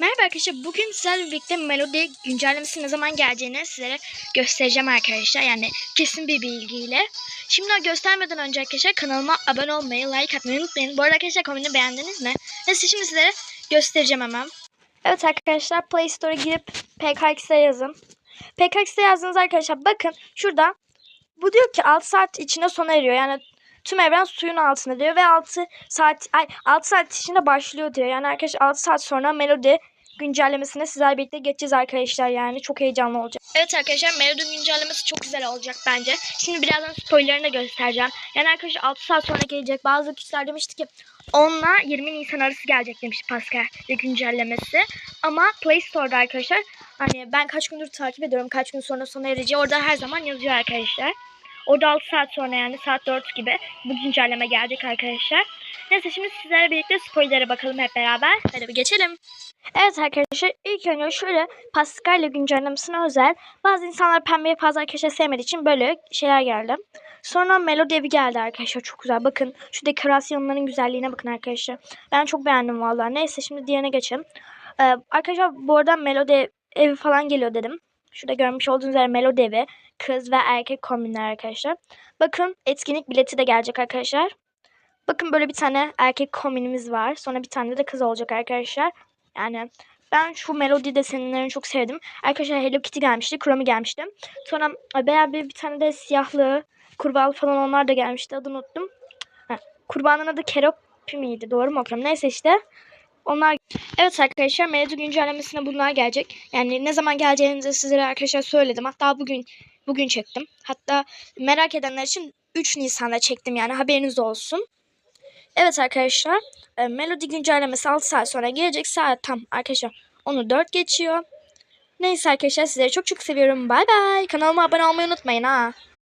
Merhaba arkadaşlar. Bugün sizlerle birlikte Melody güncellemesi ne zaman geleceğini sizlere göstereceğim arkadaşlar. Yani kesin bir bilgiyle. Şimdi göstermeden önce arkadaşlar kanalıma abone olmayı, like atmayı unutmayın. Bu arada arkadaşlar kombini beğendiniz mi? Neyse şimdi sizlere göstereceğim hemen. Evet arkadaşlar Play Store'a girip PKX'e yazın. PKX'e yazdığınız arkadaşlar bakın şurada bu diyor ki 6 saat içinde sona eriyor. Yani tüm evren suyun altında diyor ve 6 saat ay 6 saat içinde başlıyor diyor. Yani arkadaşlar 6 saat sonra Melody güncellemesine sizlerle birlikte geçeceğiz arkadaşlar yani çok heyecanlı olacak. Evet arkadaşlar Melody güncellemesi çok güzel olacak bence. Şimdi birazdan spoilerını da göstereceğim. Yani arkadaşlar 6 saat sonra gelecek. Bazı kişiler demişti ki 10 ile 20 Nisan arası gelecek demişti Pascal güncellemesi. Ama Play Store'da arkadaşlar hani ben kaç gündür takip ediyorum kaç gün sonra sona ereceği orada her zaman yazıyor arkadaşlar. Orada 6 saat sonra yani saat 4 gibi bu güncelleme gelecek arkadaşlar. Neyse şimdi sizlerle birlikte spoiler'e bakalım hep beraber. Hadi bir geçelim. Evet arkadaşlar ilk önce şöyle Pascal güncellemesine özel bazı insanlar pembeyi fazla arkadaşlar sevmediği için böyle şeyler geldi. Sonra Melody evi geldi arkadaşlar çok güzel. Bakın şu dekorasyonların güzelliğine bakın arkadaşlar. Ben çok beğendim vallahi. Neyse şimdi diğerine geçelim. Ee, arkadaşlar bu arada Melody evi falan geliyor dedim. Şurada görmüş olduğunuz üzere Melody evi. Kız ve erkek kombinler arkadaşlar. Bakın etkinlik bileti de gelecek arkadaşlar. Bakın böyle bir tane erkek kombinimiz var. Sonra bir tane de kız olacak arkadaşlar. Yani ben şu melodi desenlerini çok sevdim. Arkadaşlar Hello Kitty gelmişti. Chromie gelmişti. Sonra beraber bir tane de siyahlı kurbağa falan onlar da gelmişti. Adını unuttum. Kurbanın adı Keropi miydi? Doğru mu okuyorum? Neyse işte. Onlar Evet arkadaşlar Melody güncellemesine bunlar gelecek. Yani ne zaman geleceğini de sizlere arkadaşlar söyledim. Hatta bugün bugün çektim. Hatta merak edenler için 3 Nisan'da çektim yani haberiniz olsun. Evet arkadaşlar e, Melody güncellemesi 6 saat sonra gelecek. Saat tam arkadaşlar onu 4 geçiyor. Neyse arkadaşlar sizleri çok çok seviyorum. Bay bay. Kanalıma abone olmayı unutmayın ha.